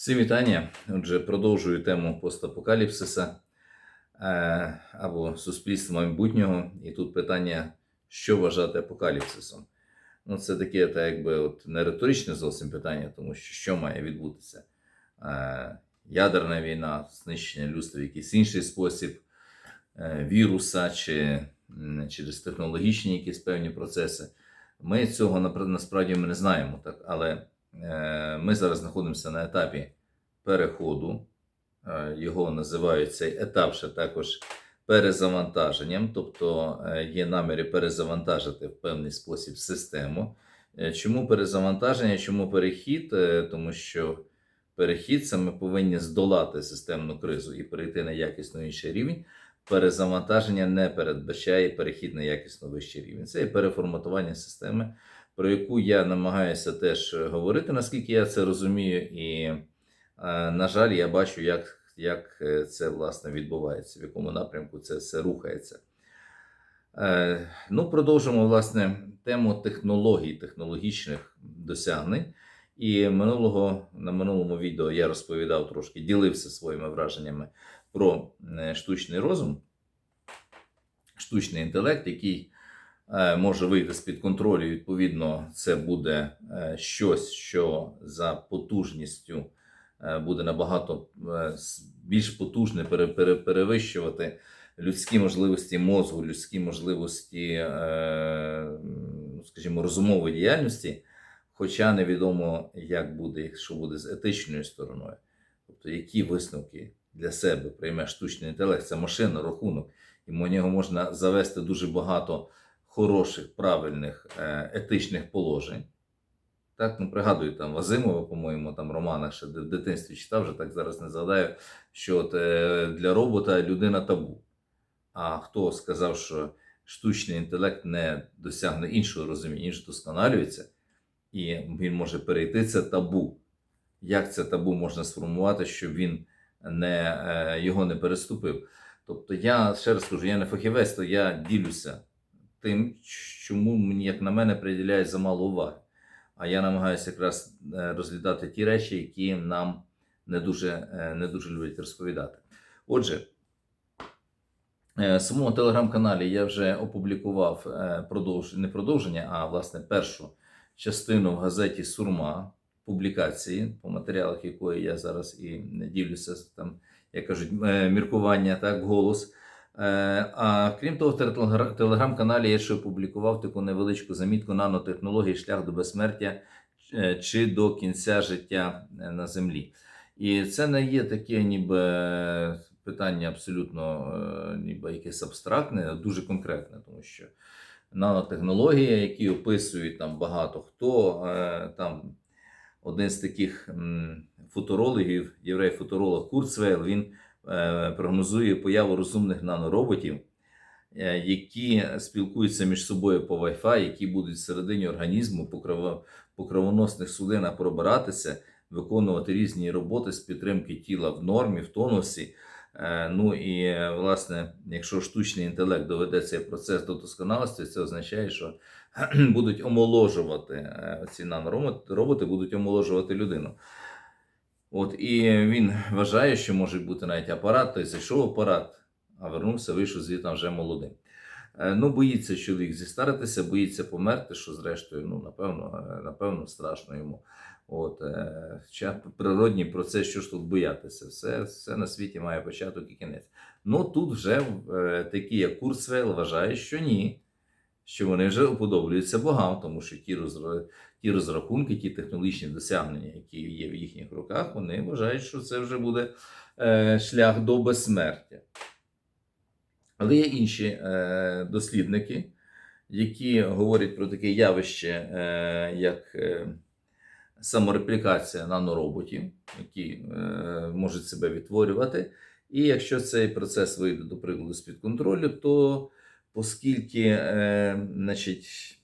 Всім вітання. Отже, продовжую тему постапокаліпсиса е, або суспільства майбутнього. І тут питання, що вважати апокаліпсисом. Ну, це таке, так якби от не риторичне зовсім питання, тому що що має відбутися? Е, ядерна війна, знищення людства в якийсь інший спосіб, е, віруса чи через технологічні якісь певні процеси. Ми цього насправді ми не знаємо, так, але ми зараз знаходимося на етапі переходу. Е, Його називають цей етап ще також перезавантаженням, тобто е, є наміри перезавантажити в певний спосіб систему. Е, Чому перезавантаження? Чому перехід? Е, Тому що перехід це ми повинні здолати системну кризу і перейти на якісно інший рівень. Перезавантаження не передбачає перехід на якісно вищий рівень. Це є переформатування системи, про яку я намагаюся теж говорити, наскільки я це розумію, і, е, на жаль, я бачу, як, як е, це власне відбувається, в якому напрямку це все рухається. Е, Ну, продовжимо власне тему технологій, технологічних досягнень. І минулого на минулому відео я розповідав трошки, ділився своїми враженнями про е, штучний розум, штучний інтелект, який е, може вийти з-під контролю. і, Відповідно, це буде е, щось, що за потужністю е, буде набагато е, більш потужне пере- пере- перевищувати людські можливості мозку, людські можливості, е, скажімо, розумової діяльності. Хоча невідомо, як буде, що буде з етичною стороною. Тобто, які висновки для себе прийме штучний інтелект, це машина, рахунок, і в нього можна завести дуже багато хороших, правильних е, етичних положень. Так, ну пригадую там Вазимова, по-моєму, там романах ще в дитинстві читав, вже так зараз не згадаю, що от, е, для робота людина табу. А хто сказав, що штучний інтелект не досягне іншого розуміння, ніж досконалюється, і він може перейти це табу. Як це табу можна сформувати, щоб він не, е, його не переступив? Тобто, я ще раз кажу, я не фахівець, то я ділюся тим, чому мені, як на мене, приділяють замало уваги. А я намагаюся якраз е, розглядати ті речі, які нам не дуже, е, не дуже люблять розповідати. Отже, е, в самому телеграм-каналі я вже опублікував е, продовж... не продовження, а власне першу частину в газеті Сурма публікації, по матеріалах якої я зараз і ділюся там, як кажуть, міркування так, голос. Е, А крім того, в телеграм-каналі я ще опублікував таку невеличку замітку нанотехнології шлях до безсмертя е, чи до кінця життя е, на землі. І це не є таке, ніби питання абсолютно ніби якесь абстрактне, а дуже конкретне, тому що нанотехнології, які описують там багато хто, там один з таких футурологів, єврей-футуролог Курцвейл, він прогнозує появу розумних нанороботів, е, які спілкуються між собою по Wi-Fi, які будуть всередині організму по, кровоносних судинах пробиратися, виконувати різні роботи з підтримки тіла в нормі, в тонусі. Е, Ну і е, власне, якщо штучний інтелект доведе цей процес до досконалості, це означає, що будуть омоложувати е, ці нанороботи, роботи будуть омоложувати людину. От і він вважає, що може бути навіть апарат, той зайшов апарат, а вернувся, вийшов звідти вже молодим. Е, Ну, боїться чоловік зістаритися, боїться померти, що зрештою, ну, напевно, е, напевно, страшно йому. От, е, природній процес, що ж тут боятися, все, все на світі має початок і кінець. Ну тут вже такі, як Курцвейл, вважає, що ні, що вони вже уподоблюються богам, тому що ті, розра- ті розрахунки, ті технологічні досягнення, які є в їхніх руках, вони вважають, що це вже буде е, шлях до безсмертя. Але є інші е, дослідники, які говорять про таке явище, е, як самореплікація нанороботів, які можуть себе відтворювати. І якщо цей процес вийде, до прикладу, з-під контролю, то оскільки значить,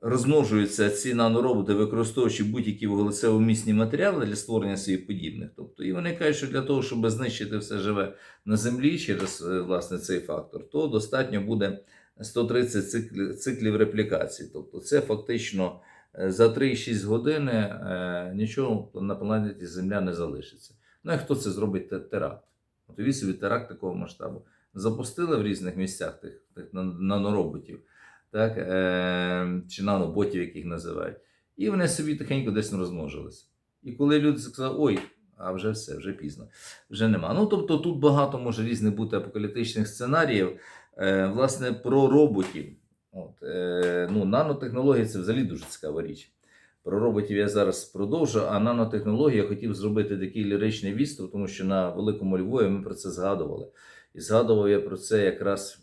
розмножуються ці нанороботи, використовуючи будь-які вуглецево-місні матеріали для створення своїх подібних. Тобто, і вони кажуть, що для того, щоб знищити все живе на землі через е, власне цей фактор, то достатньо буде 130 циклів, циклів реплікації. Тобто, це фактично е, за 3-6 годин е, нічого на планеті Земля не залишиться. Ну і хто це зробить теракт? От собі теракт такого масштабу. Запустили в різних місцях тих, тих нанороботів, так, е, чи наноботів, яких називають. І вони собі тихенько десь розмножилися. І коли люди сказали, ой, а вже все, вже пізно, вже нема. Ну тобто тут багато може різних бути апокаліптичних сценаріїв, е, власне, про роботів. От, е, ну, нанотехнології це взагалі дуже цікава річ. Про роботів я зараз продовжу, а нанотехнології я хотів зробити такий ліричний відступ, тому що на Великому Львові ми про це згадували. І згадував я про це якраз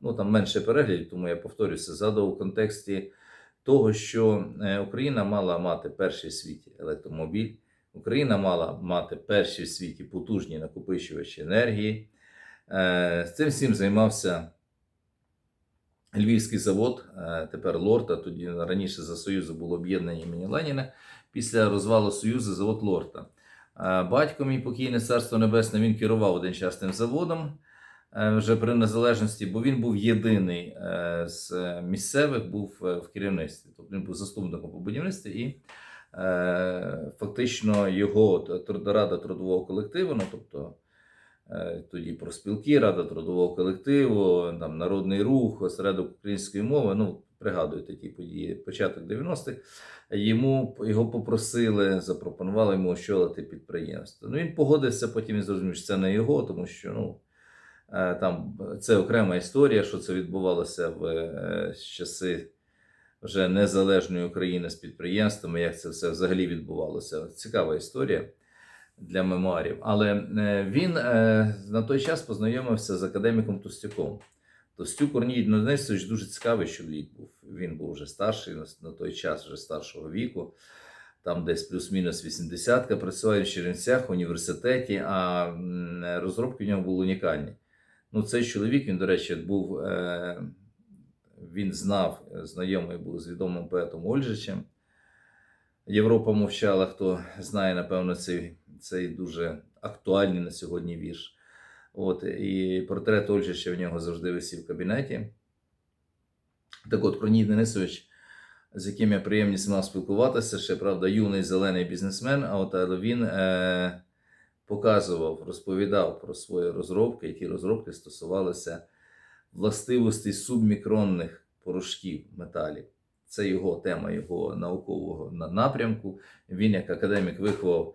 ну там менше переглядів, тому я повторюся, згадував у контексті того, що е, Україна мала мати перший в світі електромобіль, Україна мала мати перші в світі потужні накопичувачі енергії. Е, цим всім займався Львівський завод, е, тепер Лорта. Тоді раніше за Союзу було об'єднання імені Леніна. Після розвалу Союзу завод Лорта. Е, Батько мій покійне царство небесне, він керував один час тим заводом е, вже при незалежності, бо він був єдиний е, з місцевих, був в керівництві. Тобто він був заступником по будівництві і фактично його рада трудового колективу, ну тобто тоді профспілки, рада трудового колективу, там народний рух, осередок української мови. Ну, пригадуєте ті події, початок 90-х. Йому його попросили, запропонували йому очолити підприємство. Ну він погодився, потім він зрозумів, що це не його, тому що ну. е, Там це окрема історія, що це відбувалося в е, часи вже незалежної України з підприємствами, як це все взагалі відбувалося. Цікава історія для мемуарів. Але е, він е, на той час познайомився з академіком Тостюком. Тостюк Корній Денисович дуже цікавий чоловік був. Він був вже старший на, той час, вже старшого віку. Там десь плюс-мінус 80-ка, працював в Чернівцях в університеті, а розробки в нього були унікальні. Ну, цей чоловік, він, до речі, був, е, він знав, знайомий був з відомим поетом Ольжичем. Європа мовчала, хто знає, напевно, цей, цей дуже актуальний на сьогодні вірш. От, і портрет Ольжича в нього завжди висів в кабінеті. Так от, Кроній Денисович, з яким я приємність мав спілкуватися, ще правда, юний зелений бізнесмен, а от але він е, показував, розповідав про свої розробки, які розробки стосувалися властивостей субмікронних порошків металів. Це його тема, його наукового напрямку. Він, як академік, виховав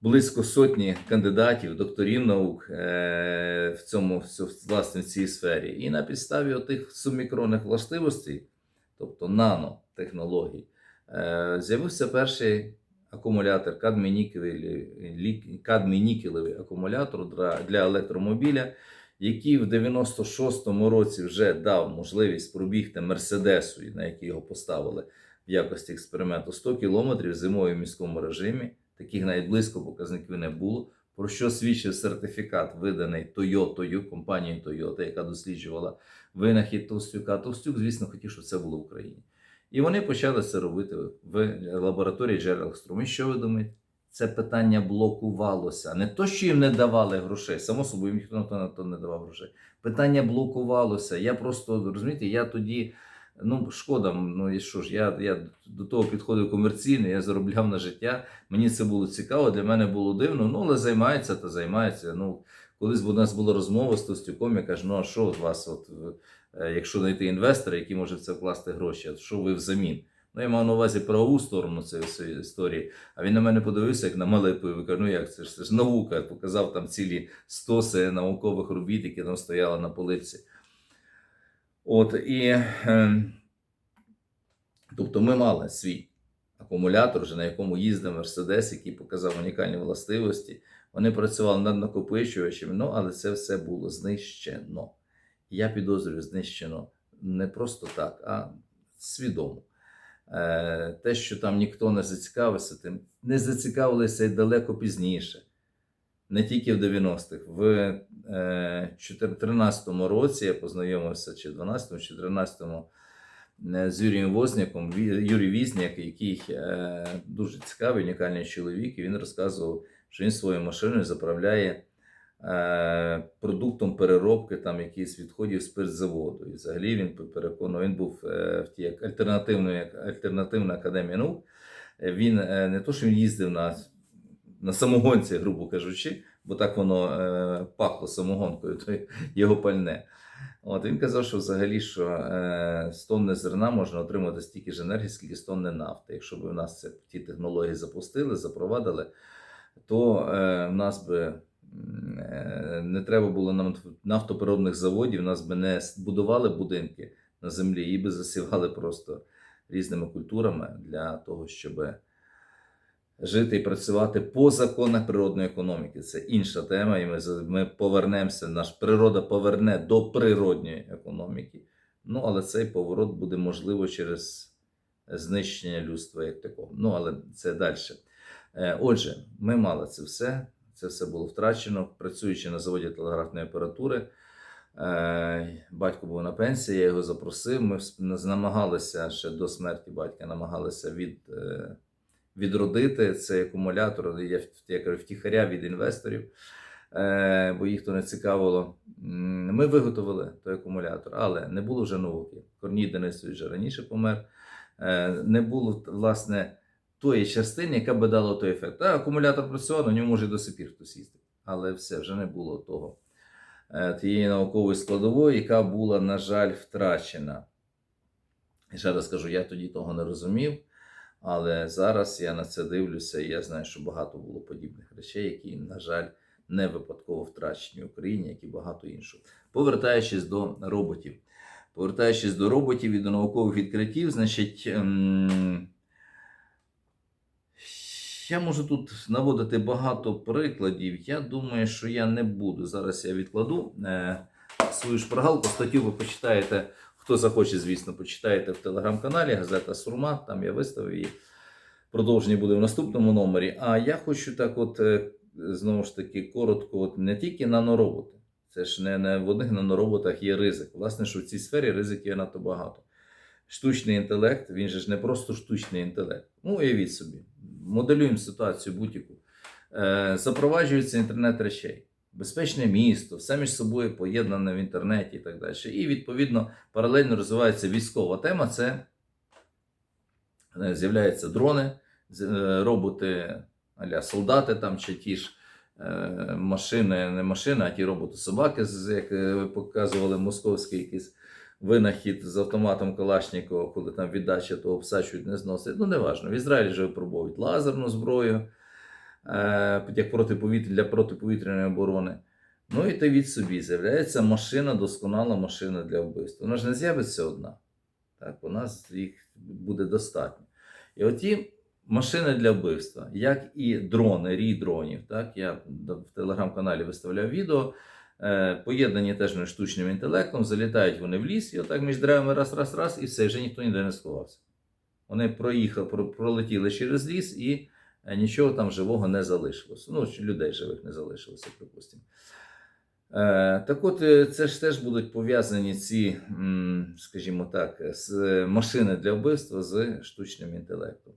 близько сотні кандидатів, докторів наук е, в цьому власне в цій сфері. І на підставі тих субмікронних властивостей, тобто нанотехнологій, е, з'явився перший акумулятор кадмій-нікелевий акумулятор для електромобіля, який в 96-му році вже дав можливість пробігти Мерседесу, на який його поставили в якості експерименту 100 кілометрів зимою в міському режимі. Таких навіть близько показників не було. Про що свідчив сертифікат, виданий Тойотою, компанією Toyota, яка досліджувала винахід Товстюка. Товстюк, звісно, хотів, щоб це було в Україні. І вони почали це робити в лабораторії Джерел Струм. І що ви думаєте? Це питання блокувалося. Не то, що їм не давали грошей, само собою, їм ніхто на то не давав грошей. Питання блокувалося. Я просто розумієте, я тоді. Ну, шкода, ну і що ж, я, я до того підходив комерційно, я заробляв на життя. Мені це було цікаво, для мене було дивно. Ну, але займається та займається. Ну, колись у нас була розмова з Тостюком, я кажу, ну а що у вас, от, е, якщо знайти інвестора, який може в це вкласти гроші, що ви взамін? Ну, я мав на увазі правову сторону цієї всієї історії. А він на мене подивився, як на мале пиво. Каже, ну як це ж це ж наука. Показав там цілі стоси наукових робіт, які там стояли на полиці. От і е, тобто ми мали свій акумулятор, вже на якому їздив Мерседес, який показав унікальні властивості. Вони працювали над накопичувачами, ну але це все було знищено. Я підозрюю, знищено не просто так, а свідомо. Е, те, що там ніхто не зацікавився, тим не зацікавилися і далеко пізніше. Не тільки в 90-х. В е, 2013 році я познайомився, чи в 12-му, чи 13-му е, з Юрієм Возняком. Юрій Візняк, який е, дуже цікавий, унікальний чоловік, і він розказував, що він своєю машиною заправляє е, продуктом переробки там якихось відходів спиртзаводу. І взагалі він переконував, він був е, в тій як альтернативна академія. Е, Він е, не то, що він їздив на, на самогонці, грубо кажучи, бо так воно е, пахло самогонкою, то його пальне. От він казав, що взагалі що е, з тонни зерна можна отримати стільки ж енергії, скільки з тонни нафти. Якщо б у нас це, ті технології запустили, запровадили, то е, в нас би е, не треба було нам нафтопереробних заводів, нас би не будували будинки на землі, її би засівали просто різними культурами для того, щоб жити і працювати по законах природної економіки. Це інша тема, і ми, ми повернемося, наш природа поверне до природньої економіки. Ну, але цей поворот буде можливо через знищення людства як такого. Ну, але це далі. Е, Отже, ми мали це все. Це все було втрачено. Працюючи на заводі телеграфної апаратури, е, батько був на пенсії, я його запросив. Ми намагалися ще до смерті батька, намагалися від, е, відродити цей акумулятор, я, я кажу, втіхаря від інвесторів, е, бо їх то не цікавило. Ми виготовили той акумулятор, але не було вже науки. Корній Денисович вже раніше помер. Е, Не було, власне, тої частини, яка би дала той ефект. Та, акумулятор працював, на ньому може до сих пір хтось їздить. Але все, вже не було того. е, Тієї наукової складової, яка була, на жаль, втрачена. І ще раз кажу, я тоді того не розумів, але зараз я на це дивлюся, і я знаю, що багато було подібних речей, які, на жаль, не випадково втрачені в Україні, як і багато іншого. Повертаючись до роботів. Повертаючись до роботів і до наукових відкриттів, значить, ем, я можу тут наводити багато прикладів. Я думаю, що я не буду. Зараз я відкладу е, свою шпаргалку. Статтю ви почитаєте, хто захоче, звісно, почитаєте в телеграм-каналі Газета Сурма. Там я виставив її. Продовження буде в наступному номері. А я хочу так, от е, знову ж таки, коротко, от не тільки нанороботи. Це ж не, не в одних нанороботах є ризик. Власне, що в цій сфері ризиків є надто багато. Штучний інтелект, він же ж не просто штучний інтелект. Ну, уявіть собі, моделюємо ситуацію будь-яку. Е, запроваджується інтернет речей, безпечне місто, все між собою поєднане в інтернеті і так далі. І відповідно паралельно розвивається військова тема. Це е, з'являються дрони, е, роботи аля солдати там чи ті ж е, машини, не машини, а ті роботи-собаки, як е, показували московський якийсь винахід з автоматом Калашнікова, коли там віддача того пса чуть не зносить. Ну, неважно. В Ізраїлі вже випробовують лазерну зброю як протиповітря для протиповітряної оборони. Ну і ти від собі з'являється машина, досконала машина для вбивства. Вона ж не з'явиться одна. Так, у нас їх буде достатньо. І оті машини для вбивства, як і дрони, рій дронів. Так, я в телеграм-каналі виставляв відео. Е, поєднані теж між штучним інтелектом, залітають вони в ліс, і отак між деревами раз, раз, раз, і все, вже ніхто ніде не сховався. Вони проїхали, пролетіли через ліс і е, нічого там живого не залишилося. Ну, людей живих не залишилося, припустимо. Е, так от, е, це ж теж будуть пов'язані ці, скажімо так, е, машини для вбивства з штучним інтелектом.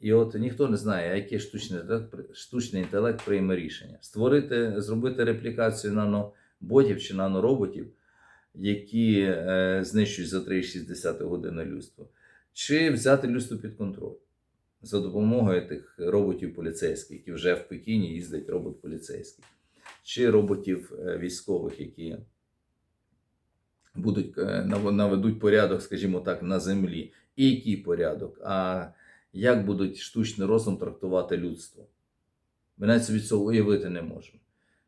І от ніхто не знає, який штучний інтелект, штучний інтелект прийме рішення. Створити, зробити реплікацію наноботів чи нанороботів, які е, знищують за 3,6 години людство, чи взяти людство під контроль за допомогою тих роботів поліцейських, які вже в Пекіні їздить робот поліцейський, чи роботів е, військових, які будуть е, наведуть порядок, скажімо так, на землі. І який порядок? А як будуть штучний розум трактувати людство? Ми навіть собі цього уявити не можемо.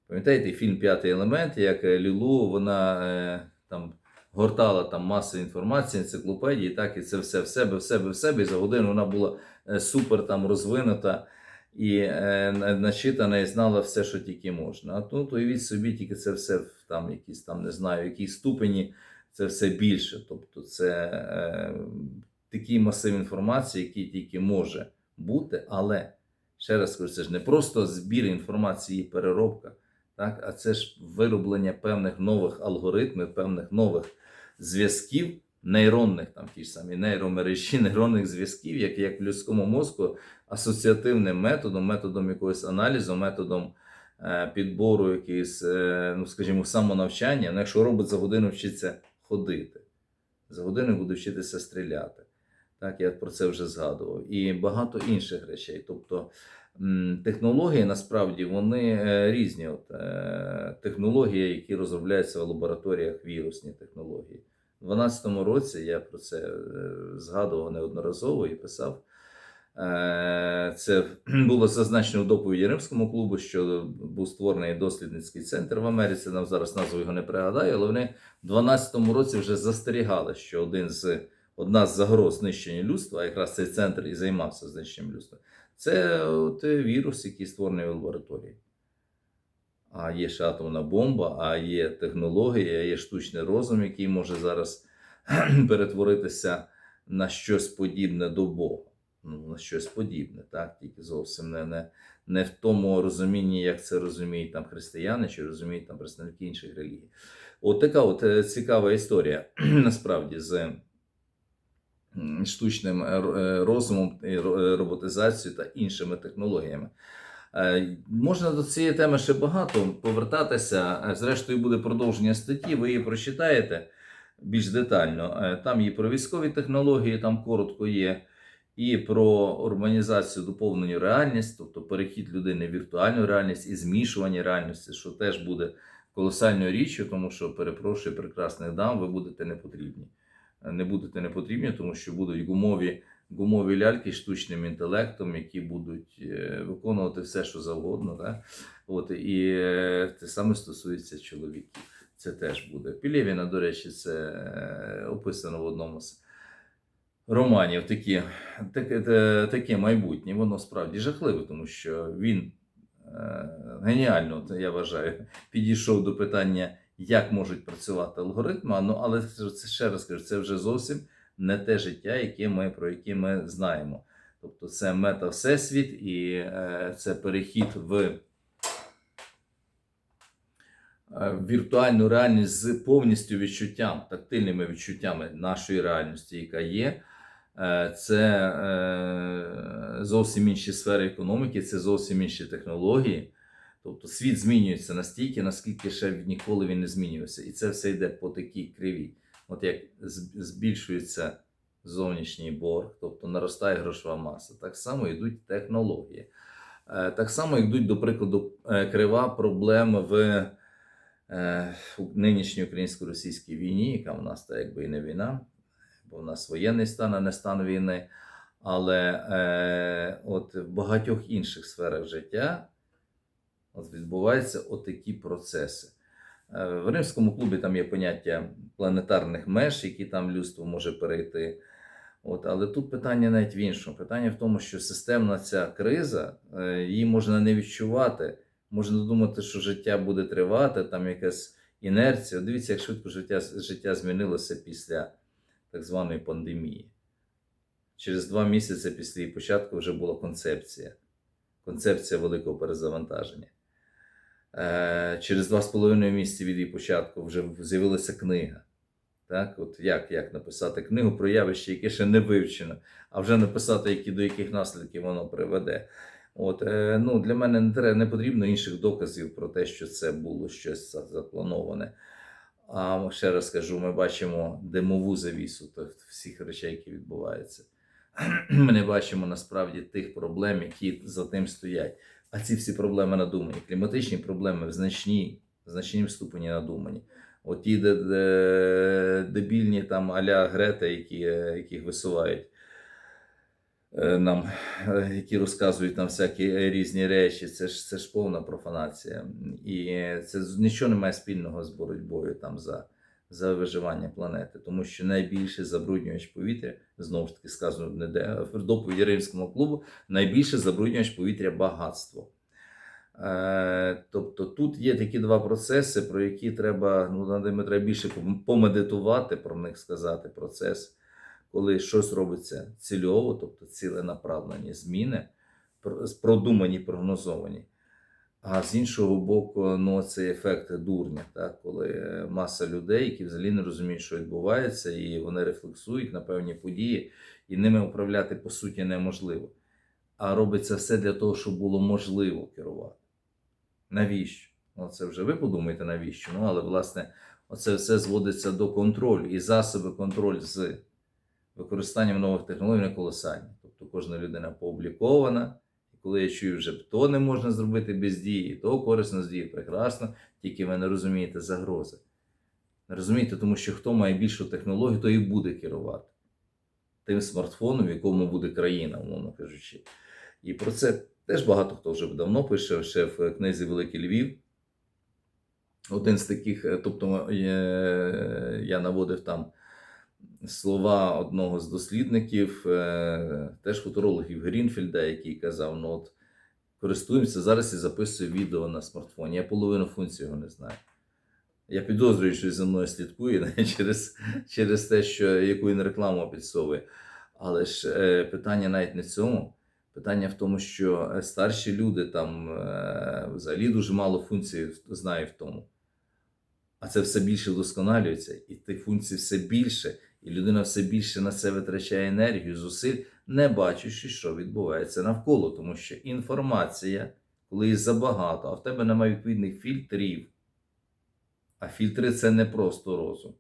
Пам'ятаєте фільм П'ятий елемент, як е, Лілу, вона там гортала там масу інформації, енциклопедії, так, і це все в себе, в себе, в себе. І за годину вона була е, супер там розвинута і е, начитана, і знала все, що тільки можна. А тут уявіть собі, тільки це все в там якісь там, не знаю, якій ступені це все більше. Тобто це е, такий масив інформації, який тільки може бути, але ще раз кажу, це ж не просто збір інформації і переробка, так, а це ж вироблення певних нових алгоритмів, певних нових зв'язків, нейронних, там ті ж самі нейромережі, нейронних зв'язків, як, як в людському мозку, асоціативним методом, методом якогось аналізу, методом е, підбору, якийсь, е, ну, скажімо, самонавчання. Ну, якщо робот за годину вчиться ходити, за годину буде вчитися стріляти. Так, я про це вже згадував. І багато інших речей. Тобто технології насправді вони е, різні. От, е, технології, які розробляються в лабораторіях, вірусні технології. У 2012 році я про це е, згадував неодноразово і писав. Це було зазначено в доповіді Римському клубу, що був створений дослідницький центр в Америці. Нам зараз назву його не пригадаю, але вони в 2012 році вже застерігали, що один з, одна з загроз знищення людства, якраз цей центр і займався знищенням людства, це от вірус, який створений в лабораторії. А є ще атомна бомба, а є технологія, є штучний розум, який може зараз перетворитися на щось подібне до Бога. Ну, на щось подібне, так? Тільки зовсім не, не, не в тому розумінні, як це розуміють там християни чи розуміють там представники інших релігій. От така от е, цікава історія насправді з штучним е, е, розумом, е, роботизацією та іншими технологіями. Можна до цієї теми ще багато повертатися. Зрештою, буде продовження статті, ви її прочитаєте більш детально. Там і про військові технології, там коротко є, і про урбанізацію, доповнену реальність, тобто перехід людини в віртуальну реальність і змішування реальності, що теж буде колосальною річчю, тому що, перепрошую, прекрасних дам, ви будете не потрібні. Не будете не потрібні, тому що будуть гумові гумові ляльки з штучним інтелектом, які будуть е, виконувати все, що завгодно. Да? От, і е, те саме стосується чоловіків. Це теж буде. Пілєвіна, до речі, це е, описано в одному з романів. Такі, таке, таке майбутнє. Воно справді жахливе, тому що він геніально, я вважаю, підійшов до питання, як можуть працювати алгоритми. Ну, але це ще раз кажу, це вже зовсім не те життя, яке ми, про яке ми знаємо. Тобто це мета-всесвіт і е, це перехід в е, віртуальну реальність з повністю відчуттям, тактильними відчуттями нашої реальності, яка є. Е, Це е, зовсім інші сфери економіки, це зовсім інші технології. Тобто світ змінюється настільки, наскільки ще ніколи він не змінювався. І це все йде по такій кривій. От як збільшується зовнішній борг, тобто наростає грошова маса, так само йдуть технології. Е, Так само йдуть, до прикладу, е, крива проблем в е, нинішній українсько-російській війні, яка в нас та якби і не війна, бо в нас воєнний стан, а не стан війни. Але от в багатьох інших сферах життя от відбуваються отакі процеси. Е, В Римському клубі там є поняття планетарних меж, які там людство може перейти. От, але тут питання навіть в іншому. Питання в тому, що системна ця криза, е, її можна не відчувати. Можна думати, що життя буде тривати, там якась інерція. Дивіться, як швидко життя, життя змінилося після так званої пандемії. Через два місяці після її початку вже була концепція. Концепція великого перезавантаження. Е, Через два з половиною місяці від її початку вже з'явилася книга. Так, от як, як написати книгу про явище, яке ще не вивчено, а вже написати, які, до яких наслідків воно приведе. От, е, ну, для мене не, треба, не потрібно інших доказів про те, що це було щось заплановане. А ще раз кажу, ми бачимо димову завісу всіх речей, які відбуваються. Ми не бачимо насправді тих проблем, які за тим стоять. А ці всі проблеми надумані. Кліматичні проблеми в значній, в значній ступені надумані. От ті де, де, дебільні там аля Грета, які, яких висувають е, нам, е, які розказують нам всякі різні речі, це ж, це ж повна профанація. І це нічого не має спільного з боротьбою там за, за виживання планети, тому що найбільший забруднювач повітря, знову ж таки сказано не де, в доповіді Римського клубу, найбільше забруднювач повітря багатство. Е, Тобто тут є такі два процеси, про які треба, ну, над ними треба більше помедитувати, про них сказати. Процес, коли щось робиться цільово, тобто ціленаправлені зміни, продумані, прогнозовані. А з іншого боку, ну, це ефект дурня, так? коли маса людей, які взагалі не розуміють, що відбувається, і вони рефлексують на певні події, і ними управляти по суті неможливо. А робиться все для того, щоб було можливо керувати. Навіщо? Ну, це вже ви подумаєте, навіщо? Ну, але власне, оце все зводиться до контролю і засоби контролю з використанням нових технологій не колосальні. Тобто кожна людина пооблікована. Коли я чую, вже то не можна зробити без дії, то корисно з дії, прекрасно, тільки ви не розумієте загрози. Не розумієте, тому що хто має більшу технологію, той і буде керувати тим смартфоном, в якому буде країна, умовно кажучи. І про це теж багато хто вже давно пише, ще в книзі Великий Львів. Один з таких, е, тобто е, я наводив там слова одного з дослідників, е, теж футурологів Грінфільда, який казав: ну от користуємося зараз і записую відео на смартфоні. Я половину функцій його не знаю. Я підозрюю, що за мною слідкує через, через те, що яку він рекламу підсовує. Але ж е, питання навіть не в цьому. Питання в тому, що е, старші люди там взагалі дуже мало функцій знають в тому. А це все більше вдосконалюється, і тих функцій все більше, і людина все більше на це витрачає енергію, зусиль, не бачачи, що відбувається навколо, тому що інформація, коли її забагато, а в тебе немає відповідних фільтрів. А фільтри це не просто розум.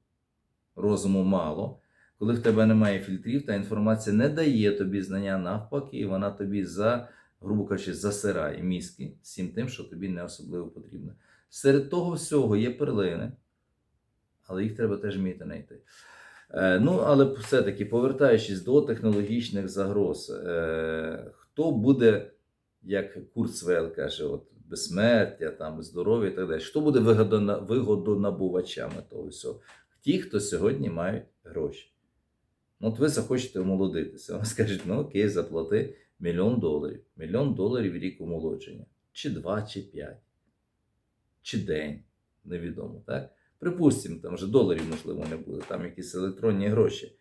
Розуму мало. Коли в тебе немає фільтрів, та інформація не дає тобі знання навпаки, і вона тобі за, грубо кажучи, засирає мізки всім тим, що тобі не особливо потрібно. Серед того всього є перлини, але їх треба теж вміти знайти. Е, ну, але все-таки, повертаючись до технологічних загроз, е, хто буде, як Курцвел каже, от, безсмертя, там, здоров'я і так далі, хто буде вигодонабувачами того всього? Ті, хто сьогодні мають гроші. Ну, от ви захочете омолодитися. Вам скажуть, ну окей, заплати мільйон доларів. Мільйон доларів рік омолодження. Чи два, чи п'ять, чи день. Невідомо, так? Припустимо, там вже доларів, можливо, не буде, там якісь електронні гроші.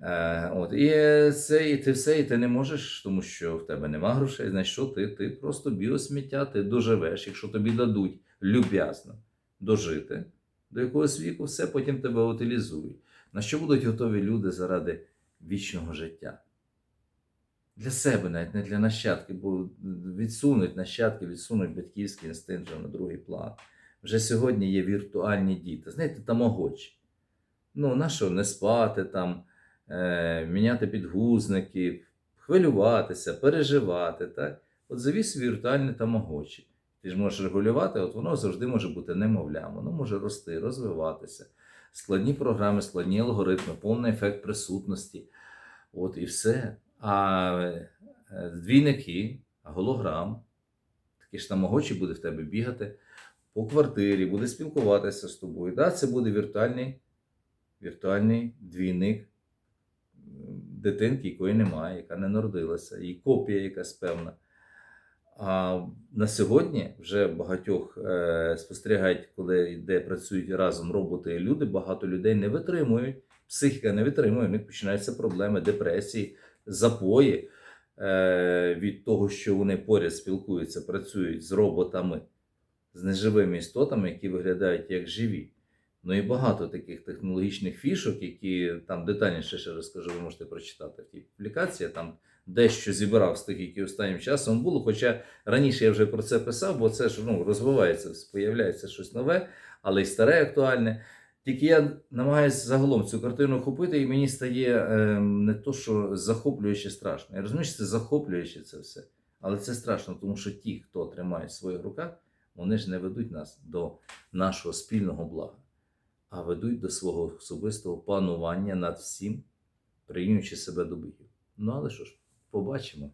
Е, от, І це, і ти все, і ти не можеш, тому що в тебе нема грошей. Значить, що ти? Ти просто біосміття, ти доживеш, якщо тобі дадуть люб'язно дожити до якогось віку, все потім тебе утилізують. На що будуть готові люди заради вічного життя? Для себе, навіть не для нащадків, бо відсунуть нащадки, відсунуть батьківський інстинкт вже на другий план. Вже сьогодні є віртуальні діти. Знаєте, тамагочі. Ну, на що не спати там, е, міняти підгузники, хвилюватися, переживати. Так? От завіс віртуальні тамагочі. Ти ж можеш регулювати, от воно завжди може бути немовлям, воно може рости, розвиватися. Складні програми, складні алгоритми, повний ефект присутності. От і все. А е, двійники, голограм, такі ж тамагочі буде в тебе бігати по квартирі, буде спілкуватися з тобою. Да, це буде віртуальний, віртуальний двійник дитинки, якої немає, яка не народилася, і копія якась певна. А на сьогодні вже багатьох е, спостерігають, коли йде працюють разом роботи і люди, багато людей не витримують, психіка не витримує, у них починаються проблеми, депресії, запої е, від того, що вони поряд спілкуються, працюють з роботами, з неживими істотами, які виглядають як живі. Ну і багато таких технологічних фішок, які там детальніше ще розкажу, ви можете прочитати в тій публікації. Там дещо зібрав з тих, які останнім часом було. Хоча раніше я вже про це писав, бо це ж ну, розвивається, появляється щось нове, але й старе актуальне. Тільки я намагаюся загалом цю картину охопити, і мені стає е, не то, що захоплююче страшно. Я розумію, що це захоплююче це все. Але це страшно, тому що ті, хто тримає в своїх руках, вони ж не ведуть нас до нашого спільного блага, а ведуть до свого особистого панування над всім, прирівнюючи себе до богів. Ну але що ж, побачимо.